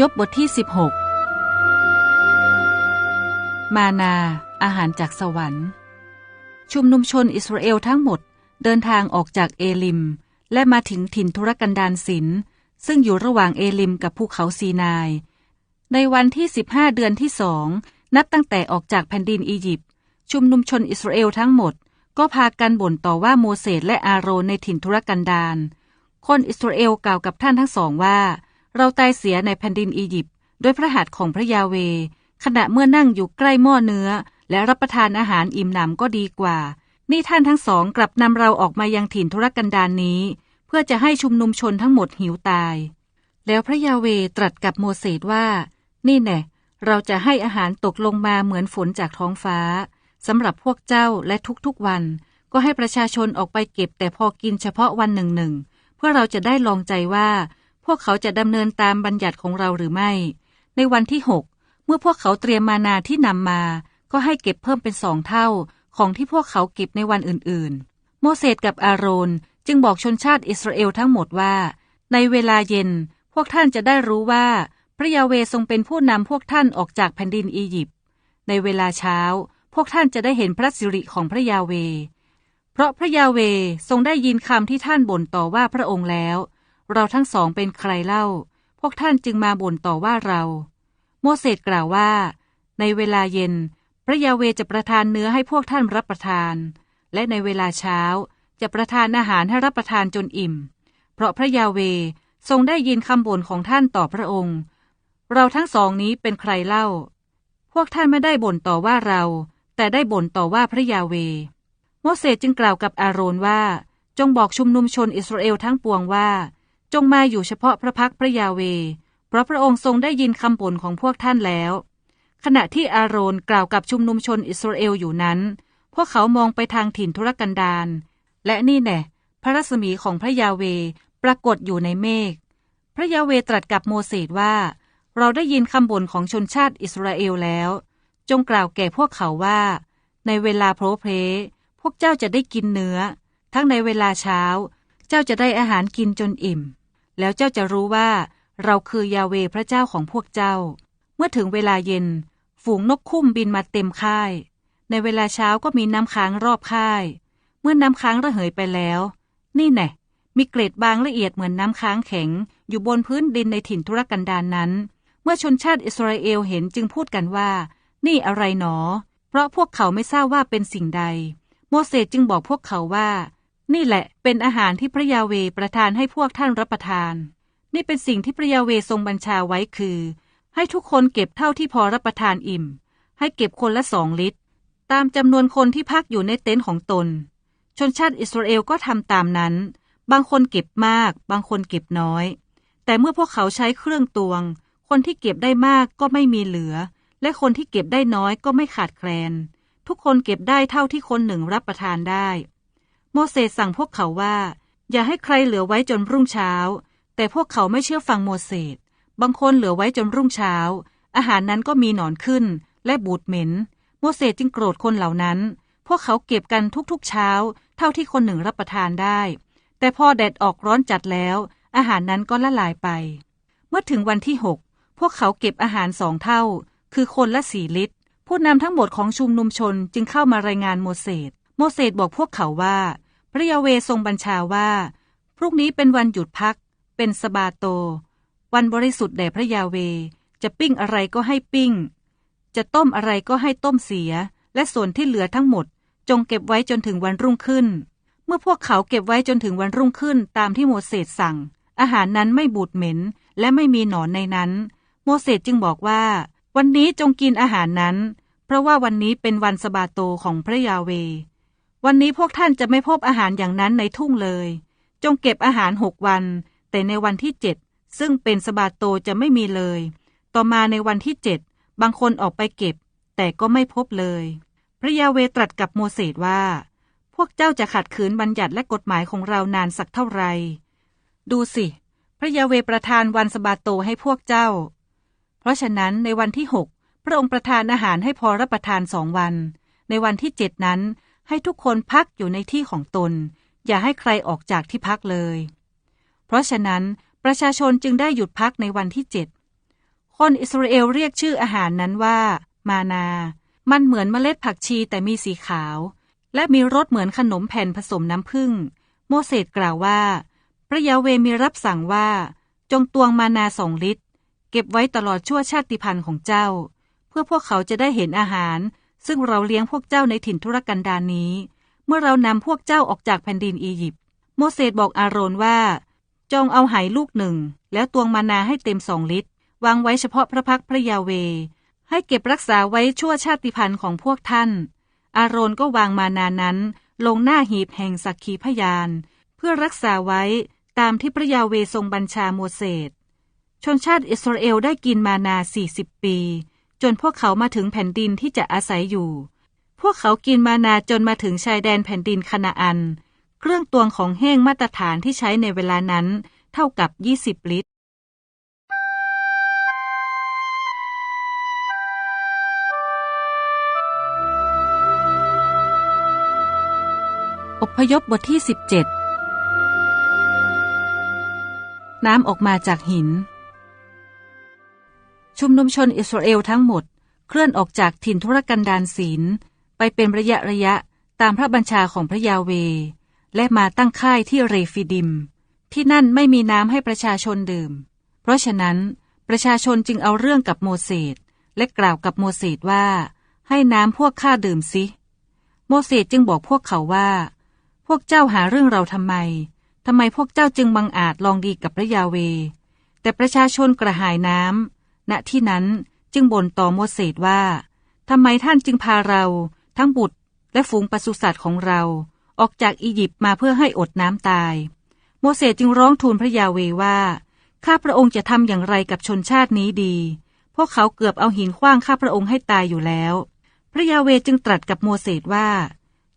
ยพบทที่ 16 มานา อาหารจากสวรรค์ ชุมนุมชนอิสราเอลทั้งหมดเดินทางออกจากเอลิม และมาถึงถิ่นทุรกันดารศิลซึ่งอยู่ระหว่างเอลิมกับภูเขาซีนาย ในวันที่ 15 เดือนที่สองนับตั้งแต่ออกจากแผ่นดินอียิปต์ชุมนุมชนอิสราเอลทั้งหมด ก็พากันบ่นต่อว่าโมเสสและอาโรนในถิ่นทุรกันดารคนอิสราเอลกล่าวกับท่านทั้งสองว่า เราตายเสียในแผ่นดินอียิปต์ด้วยพระหัตถ์ของพระยาเว ขณะเมื่อนั่งอยู่ใกล้หม้อเนื้อ และรับประทานอาหารอิ่มหนำก็ดีกว่า นี่ท่านทั้งสองกลับนำเราออกมายังถิ่นทุรกันดารนนี้ เพื่อจะให้ชุมนุมชนทั้งหมดหิวตาย แล้วพระยาเวตรัสกับโมเสสว่า นี่แน่เราจะให้อาหารตกลงมาเหมือนฝนจากท้องฟ้าสำหรับพวกเจ้าและทุกๆวัน ก็ให้ประชาชนออกไปเก็บแต่พอกินเฉพาะวันหนึ่งหนึ่งเพื่อเราจะได้ลองใจว่า วกเขาจะดำเนินตามบัญญัติของเราหรือไม่ ในวันที่หกเมื่อพวกเขาเตรียมมานาที่นำมา ก็ให้เก็บเพิ่มเป็นสองเท่าของที่พวกเขาเก็บในวันอื่นๆ โมเสสกับอาโรนจึงบอกชนชาติอิสราเอลทั้งหมดว่า ในเวลาเย็น พวกท่านจะได้รู้ว่า พระยาเวทรงเป็นผู้นำพวกท่านออกจากแผ่นดินอียิปต์ในเวลาเช้า พวกท่านจะได้เห็นพระสิริของพระยาเว เพราะพระยาเวทรงได้ยินคำที่ท่านบ่นต่อว่าพระองค์แล้ว เราทั้งสองเป็นใครเล่า พวกท่านจึงมาบ่นต่อว่าเรา โมเสสกล่าวว่า ในเวลาเย็น พระยาเวจะประทานเนื้อให้พวกท่านรับประทาน และในเวลาเช้าจะประทานอาหารให้รับประทานจนอิ่ม เพราะพระยาเวทรงได้ยินคำบ่นของท่านต่อพระองค์ เราทั้งสองนี้เป็นใครเล่า พวกท่านไม่ได้บ่นต่อว่าเรา แต่ได้บ่นต่อว่าพระยาเว โมเสสจึงกล่าวกับอาโรนว่า จงบอกชุมนุมชนอิสราเอลทั้งปวงว่า จงมาอยู่เฉพาะพระพักพระยาเว เพราะพระองค์ทรงได้ยินคำบ่นของพวกท่านแล้ว ขณะที่อาโรนกล่าวกับชุมนุมชนอิสราเอลอยู่นั้น พวกเขามองไปทางถิ่นทุรกันดารและนี่แน่พระรัศมีของพระยาเวปรากฏอยู่ในเมฆ พระยาเวตรัสกับโมเสสว่า เราได้ยินคำบ่นของชนชาติอิสราเอลแล้ว จงกล่าวแก่พวกเขาว่า ในเวลาโพรเพพวกเจ้าจะได้กินเนื้อ ทั้งในเวลาเช้า เจ้าจะได้อาหารกินจนอิ่ม แล้วเจ้าจะรู้ว่า เราคือยาเวพระเจ้าของพวกเจ้า เมื่อถึงเวลาเย็น ฝูงนกคุ้มบินมาเต็มค่าย ในเวลาเช้าก็มีน้ำค้างรอบค่าย เมื่อน้ำค้างระเหยไปแล้ว นี่แน่มีเกล็ดบางละเอียดเหมือนน้ำค้างแข็ง อยู่บนพื้นดินในถิ่นทุรกันดารนนั้น เมื่อชนชาติอิสราเอลเห็นจึงพูดกันว่า นี่อะไรหนอ เพราะพวกเขาไม่ทราบว่าเป็นสิ่งใด โมเสสจึงบอกพวกเขาว่า นี่แหละเป็นอาหารที่พระยาเวประทานให้พวกท่านรับประทาน นี่เป็นสิ่งที่พระยาเวทรงบัญชาไว้คือ ให้ทุกคนเก็บเท่าที่พอรับประทานอิ่ม ให้เก็บคนละสองลิตร ตามจำนวนคนที่พักอยู่ในเต็นท์ของตน ชนชาติอิสราเอลก็ทำตามนั้น บางคนเก็บมาก บางคนเก็บน้อย แต่เมื่อพวกเขาใช้เครื่องตวง คนที่เก็บได้มากก็ไม่มีเหลือ และคนที่เก็บได้น้อยก็ไม่ขาดแคลน ทุกคนเก็บได้เท่าที่คนหนึ่งรับประทานได้ โมเสสสั่งพวกเขาว่า อย่าให้ใครเหลือไว้จนรุ่งเช้า แต่พวกเขาไม่เชื่อฟังโมเสสบางคนเหลือไว้จนรุ่งเช้า อาหารนั้นก็มีหนอนขึ้นและบูดเหม็น โมเสสจึงโกรธคนเหล่านั้น พวกเขาเก็บกันทุกๆเช้า เท่าที่คนหนึ่งรับประทานได้ แต่พอแดดออกร้อนจัดแล้ว อาหารนั้นก็ละลายไป เมื่อถึงวันที่หกพวกเขาเก็บอาหารสองเท่า คือคนละสี่ลิตร ผู้นำทั้งหมดของชุมนุมชนจึงเข้ามารายงานโมเสส โมเสสบอกพวกเขาว่า พระยาเวทรงบัญชาว่า พรุ่งนี้เป็นวันหยุดพัก เป็นสบาโต วันบริสุทธิ์แด่พระยาเว จะปิ้งอะไรก็ให้ปิ้ง จะต้มอะไรก็ให้ต้มเสีย และส่วนที่เหลือทั้งหมด จงเก็บไว้จนถึงวันรุ่งขึ้น เมื่อพวกเขาเก็บไว้จนถึงวันรุ่งขึ้นตามที่โมเสสสั่ง อาหารนั้นไม่บูดเหม็น และไม่มีหนอนในนั้น โมเสสจึงบอกว่า วันนี้จงกินอาหารนั้น เพราะว่าวันนี้เป็นวันสบาโตของพระยาเว วันนี้พวกท่านจะไม่พบอาหารอย่างนั้นในทุ่งเลย จงเก็บอาหารหกวัน แต่ในวันที่เจ็ดซึ่งเป็นสบาโตจะไม่มีเลย ต่อมาในวันที่เจ็ดบางคนออกไปเก็บ แต่ก็ไม่พบเลย พระยาเวตรัสกับโมเสสว่า พวกเจ้าจะขัดขืนบัญญัติและกฎหมายของเรานานสักเท่าไหร่ดูสิ พระยาเวประทานวันสบาโตให้พวกเจ้า เพราะฉะนั้นในวันที่หกพระองค์ประทานอาหารให้พอรับประทานสองวัน ในวันที่เจ็ดนั้น ให้ทุกคนพักอยู่ในที่ของตน อย่าให้ใครออกจากที่พักเลย เพราะฉะนั้นประชาชนจึงได้หยุดพักในวันที่เจ็ดคนอิสราเอลเรียกชื่ออาหารนั้นว่า มานา มันเหมือนเมล็ดผักชีแต่มีสีขาว และมีรสเหมือนขนมแผ่นผสมน้ำผึ้ง โมเสสกล่าวว่า พระยาเวมีรับสั่งว่า จงตวงมานาสองลิตร เก็บไว้ตลอดชั่วชาติพันธุ์ของเจ้า เพื่อพวกเขาจะได้เห็นอาหาร ซึ่งเราเลี้ยงพวกเจ้าในถิ่นทุรกันดารนี้ เมื่อเรานำพวกเจ้าออกจากแผ่นดินอียิปต์โมเสสบอกอาโรนว่า จงเอาไหลูกหนึ่ง แล้วตวงมานาให้เต็มสองลิตร วางไว้เฉพาะพระพักพระยาเว ให้เก็บรักษาไว้ชั่วชาติพันธุ์ของพวกท่าน อาโรนก็วางมานานั้น ลงหน้าหีบแห่งสักขีพยาน เพื่อรักษาไว้ตามที่พระยาเวทรงบัญชาโมเสสชนชาติอิสราเอลได้กินมานาสี่สิบปี จนพวกเขามาถึงแผ่นดินที่จะอาศัยอยู่ พวกเขากินมานาจนมาถึงชายแดนแผ่นดินคานาอัน เครื่องตวงของแห้งมาตรฐานที่ใช้ในเวลานั้น เท่ากับ 20 ลิตรอพยพบทที่ 17 น้ำออกมาจากหิน ชุมนุมชนอิสราเอลทั้งหมด เคลื่อนออกจากถิ่นทุรกันดารศีล ไปเป็นระยะระยะตามพระบัญชาของพระยาเว และมาตั้งค่ายที่เรฟิดิม ที่นั่นไม่มีน้ำให้ประชาชนดื่ม เพราะฉะนั้น ประชาชนจึงเอาเรื่องกับโมเสสและกล่าวกับโมเสสว่า ให้น้ำพวกข้าดื่มสิ โมเสสจึงบอกพวกเขาว่า พวกเจ้าหาเรื่องเราทำไมทำไมพวกเจ้าจึงบังอาจลองดีกับพระยาเว แต่ประชาชนกระหายน้ำ ณที่นั้นจึงบ่นต่อโมเสสว่าทำไมท่านจึงพาเราทั้งบุตรและฝูงปศุสัตว์ของเราออกจากอียิปต์มาเพื่อให้อดน้ำตาย โมเสสจึงร้องทูลพระยาเวว่า ข้าพระองค์จะทำอย่างไรกับชนชาตินี้ดี พวกเขาเกือบเอาหินขว้างข้าพระองค์ให้ตายอยู่แล้ว พระยาเวจึงตรัสกับโมเสสว่า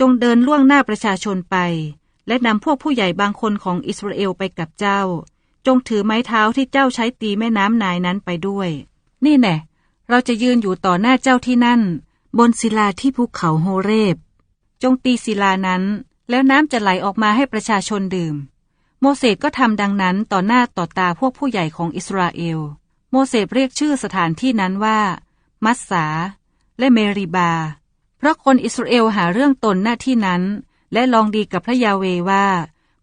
จงเดินล่วงหน้าประชาชนไป และนำพวกผู้ใหญ่บางคนของอิสราเอลไปกับเจ้า จงถือไม้เท้าที่เจ้าใช้ตีแม่น้ำนายนั้นไปด้วย นี่แน่เราจะยืนอยู่ต่อหน้าเจ้าที่นั่น บนศิลาที่ภูเขาโฮเรบ จงตีศิลานั้น แล้วน้ำจะไหลออกมาให้ประชาชนดื่ม โมเสสก็ทำดังนั้นต่อหน้าต่อตาพวกผู้ใหญ่ของอิสราเอล โมเสสเรียกชื่อสถานที่นั้นว่า มัสสา และเมริบา เพราะคนอิสราเอลหาเรื่องตนหน้าที่นั้น และลองดีกับพระยาเวว่า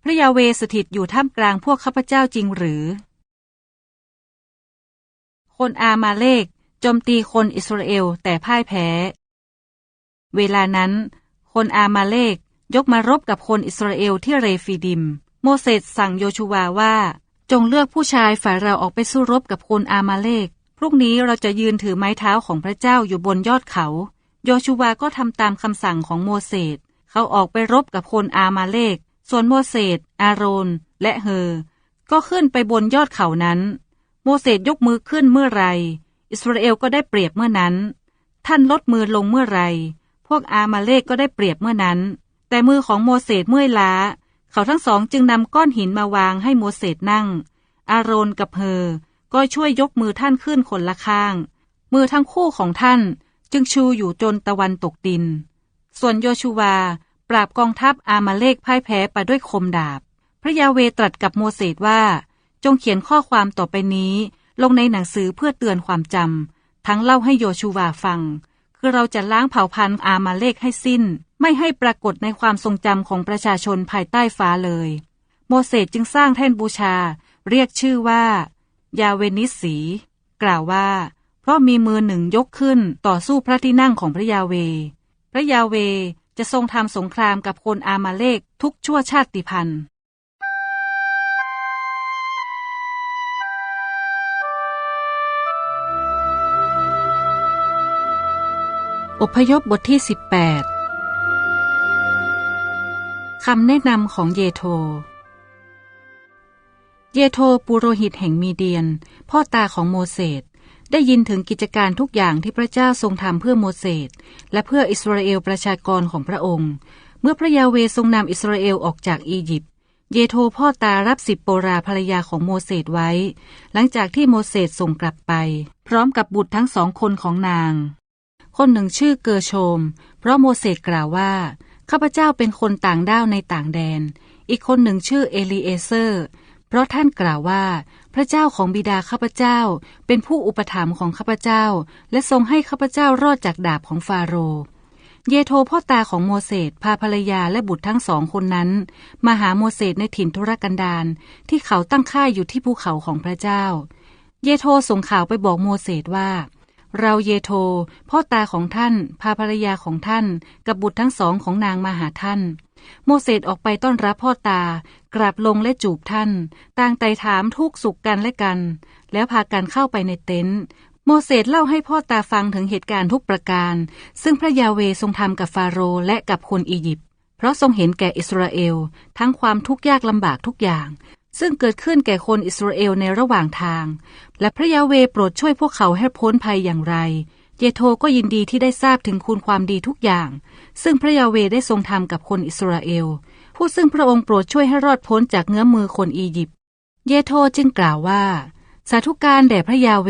พระยาเวสถิตอยู่ท่ามกลางพวกข้าพเจ้าจริงหรือ คนอามาเลกโจมตีคนอิสราเอลแต่พ่ายแพ้ เวลานั้น คนอามาเลกยกมารบกับคนอิสราเอลที่เรฟิดิม โมเสสสั่งโยชูวาว่า จงเลือกผู้ชายฝ่ายเราออกไปสู้รบกับคนอามาเลกพรุ่งนี้เราจะยืนถือไม้เท้าของพระเจ้าอยู่บนยอดเขา โยชูวาก็ทำตามคำสั่งของโมเสสเขาออกไปรบกับคนอามาเลก ส่วนโมเสสอาโรน และเฮอ ก็ขึ้นไปบนยอดเขานั้น โมเสสยกมือขึ้นเมื่อไร อิสราเอลก็ได้เปรียบเมื่อนั้น ท่านลดมือลงเมื่อไร พวกอามาเลกก็ได้เปรียบเมื่อนั้น แต่มือของโมเสสเมื่อยล้า เขาทั้งสองจึงนำก้อนหินมาวางให้โมเสสนั่ง อาโรนกับเฮอ ก็ช่วยยกมือท่านขึ้นคนละข้าง มือทั้งคู่ของท่านจึงชูอยู่จนตะวันตกดิน ส่วนโยชูวา ปราบกองทัพอามาเลกพ่ายแพ้ไปด้วยคมดาบ พระยาเวตรัสกับโมเสสว่า จงเขียนข้อความต่อไปนี้ ลงในหนังสือเพื่อเตือนความจำทั้งเล่าให้โยชูวาฟัง คือเราจะล้างเผ่าพันธุ์อามาเลกให้สิ้น ไม่ให้ปรากฏในความทรงจำของประชาชนภายใต้ฟ้าเลย โมเสสจึงสร้างแท่นบูชา เรียกชื่อว่า ยาเวนิสี กล่าวว่า เพราะมีมือหนึ่งยกขึ้นต่อสู้พระที่นั่งของพระยาเว พระยาเว จะทรงทำสงครามกับคนอามาเลกทุกชั่วชาติพันธุ์อพยพบทที่ 18 คำแนะนำของเยโธ เยโธปุโรหิตแห่งมีเดียน พ่อตาของโมเสส ได้ยินถึงกิจการทุกอย่างที่พระเจ้าทรงทำเพื่อโมเสสและเพื่ออิสราเอลประชากรของพระองค์ เมื่อพระยาเวทรงนำอิสราเอลออกจากอียิปต์เยโธพ่อตารับสิบโปราภรรยาของโมเสสไว้ หลังจากที่โมเสสส่งกลับไป พร้อมกับบุตรทั้งสองคนของนาง คนหนึ่งชื่อเกอร์โชม เพราะโมเสสกล่าวว่าข้าพเจ้าเป็นคนต่างด้าวในต่างแดน อีกคนหนึ่งชื่อเอลีเอเซอร์ เพราะท่านกล่าวว่า พระเจ้าของบิดาข้าพเจ้า เป็นผู้อุปถัมภ์ของข้าพเจ้า และทรงให้ข้าพเจ้ารอดจากดาบของฟาโรห์เยโธพ่อตาของโมเสสพาภรรยาและบุตรทั้งสองคนนั้น มาหาโมเสสในถิ่นทุรกันดารที่เขาตั้งค่ายอยู่ที่ภูเขาของพระเจ้า เยโธส่งข่าวไปบอกโมเสสว่า เราเยโธพ่อตาของท่านพาภรรยาของท่าน กับบุตรทั้งสองของนางมาหาท่าน โมเสสออกไปต้อนรับพ่อตากราบลงและจูบท่าน ต่างไต่ถามทุกสุขกันและกัน แล้วพากันเข้าไปในเต็นท์โมเสสเล่าให้พ่อตาฟังถึงเหตุการณ์ทุกประการ ซึ่งพระยาเวทรงทำกับฟาโรห์และกับคนอียิปต์เพราะทรงเห็นแก่อิสราเอล ทั้งความทุกข์ยากลำบากทุกอย่าง ซึ่งเกิดขึ้นแก่คนอิสราเอลในระหว่างทาง และพระยาเวโปรดช่วยพวกเขาให้พ้นภัยอย่างไร เยโธก็ยินดีที่ได้ทราบถึงคุณความดีทุกอย่าง ซึ่งพระยาเวได้ทรงทำกับคนอิสราเอล ผู้ซึ่งพระองค์โปรดช่วยให้รอดพ้นจากเงื้อมือคนอียิปต์เยโธจึงกล่าวว่า สาธุการแด่พระยาเว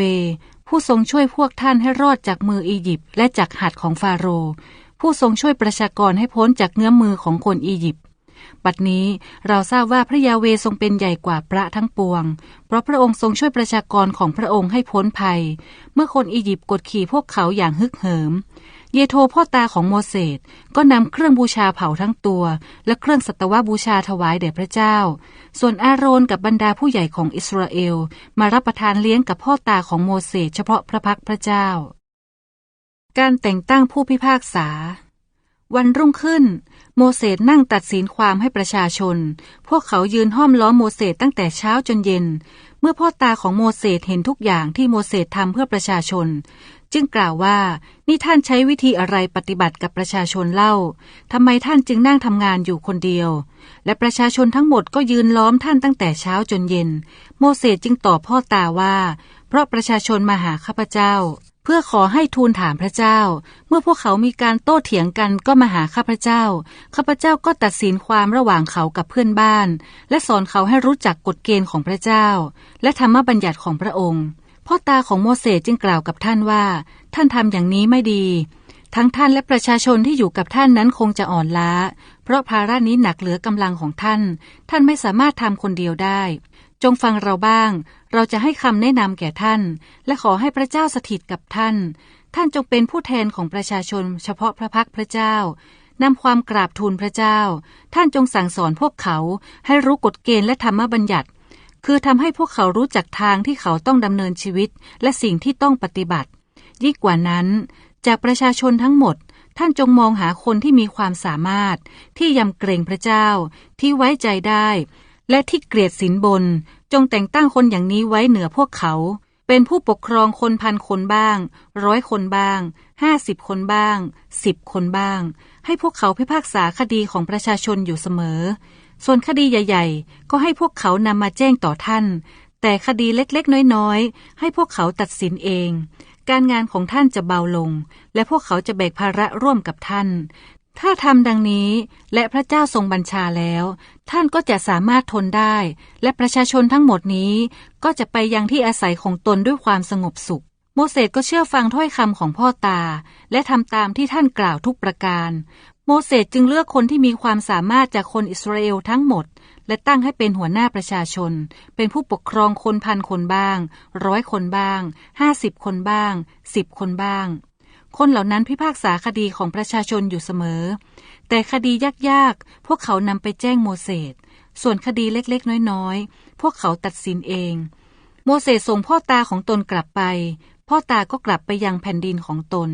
ผู้ทรงช่วยพวกท่านให้รอดจากมืออียิปต์และจากหัดของฟาโรห์ผู้ทรงช่วยประชากรให้พ้นจากเงื้อมือของคนอียิปต์ บัดนี้เราทราบว่าพระยาเวทรงเป็นใหญ่กว่าพระทั้งปวง เพราะพระองค์ทรงช่วยประชากรของพระองค์ให้พ้นภัย เมื่อคนอียิปต์กดขี่พวกเขาอย่างฮึกเหิม เยโธพ่อตาของโมเสสก็นำเครื่องบูชาเผาทั้งตัว และเครื่องสัตวบูชาถวายแด่พระเจ้า ส่วนอาโรนกับบรรดาผู้ใหญ่ของอิสราเอล มารับประทานเลี้ยงกับพ่อตาของโมเสสเฉพาะพระพักพระเจ้า การแต่งตั้งผู้พิพากษา วันรุ่งขึ้น โมเสสนั่งตัดสินความให้ประชาชน พวกเขายืนห้อมล้อมโมเสสตั้งแต่เช้าจนเย็น เมื่อพ่อตาของโมเสสเห็นทุกอย่างที่โมเสสทำเพื่อประชาชน จึงกล่าวว่า นี่ท่านใช้วิธีอะไรปฏิบัติกับประชาชนเล่าทำไมท่านจึงนั่งทำงานอยู่คนเดียว และประชาชนทั้งหมดก็ยืนล้อมท่านตั้งแต่เช้าจนเย็น โมเสสจึงตอบพ่อตาว่า เพราะประชาชนมาหาข้าพเจ้า เพื่อขอให้ทูลถามพระเจ้า เมื่อพวกเขามีการโต้เถียงกันก็มาหาข้าพเจ้า ข้าพเจ้าก็ตัดสินความระหว่างเขากับเพื่อนบ้าน และสอนเขาให้รู้จักกฎเกณฑ์ของพระเจ้า และธรรมบัญญัติของพระองค์พ่อตาของโมเสสจึงกล่าวกับท่านว่า ท่านทำอย่างนี้ไม่ดี ทั้งท่านและประชาชนที่อยู่กับท่านนั้นคงจะอ่อนล้า เพราะภาระนี้หนักเหลือกำลังของท่าน ท่านไม่สามารถทำคนเดียวได้ จงฟังเราบ้าง เราจะให้คำแนะนำแก่ท่าน และขอให้พระเจ้าสถิตกับท่าน ท่านจงเป็นผู้แทนของประชาชน เฉพาะพระพักพระเจ้านำความกราบทูลพระเจ้า ท่านจงสั่งสอนพวกเขาให้รู้กฎเกณฑ์และธรรมบัญญัติ คือทำให้พวกเขารู้จักทางที่เขาต้องดำเนินชีวิต และสิ่งที่ต้องปฏิบัติ ยิ่งกว่านั้น จากประชาชนทั้งหมด ท่านจงมองหาคนที่มีความสามารถ ที่ยำเกรงพระเจ้า ที่ไว้ใจได้ และที่เกลียดสินบน จงแต่งตั้งคนอย่างนี้ไว้เหนือพวกเขา เป็นผู้ปกครองคนพันคนบ้าง ร้อยคนบ้างห้าสิบคนบ้างสิบคนบ้าง ให้พวกเขาพิพากษาคดีของประชาชนอยู่เสมอ ส่วนคดีใหญ่ ๆ ก็ให้พวกเขานำมาแจ้งต่อท่าน แต่คดีเล็กๆ น้อยๆ ให้พวกเขาตัดสินเองการงานของท่านจะเบาลง และพวกเขาจะแบกภาระร่วมกับท่าน ถ้าทำดังนี้และพระเจ้าทรงบัญชาแล้ว ท่านก็จะสามารถทนได้ และประชาชนทั้งหมดนี้ ก็จะไปยังที่อาศัยของตนด้วยความสงบสุข โมเสสก็เชื่อฟังถ้อยคำของพ่อตา และทำตามที่ท่านกล่าวทุกประการ โมเสสจึงเลือกคนที่มีความสามารถจากคนอิสราเอลทั้งหมด และตั้งให้เป็นหัวหน้าประชาชน เป็นผู้ปกครองคนพันคนบ้าง ร้อยคนบ้าง ห้าสิบคนบ้าง สิบคนบ้าง คนเหล่านั้นพิพากษาคดีของประชาชนอยู่เสมอ แต่คดียากๆ พวกเขานำไปแจ้งโมเสส ส่วนคดีเล็กๆ น้อยๆ พวกเขาตัดสินเอง โมเสสส่งพ่อตาของตนกลับไป พ่อตาก็กลับไปยังแผ่นดินของตน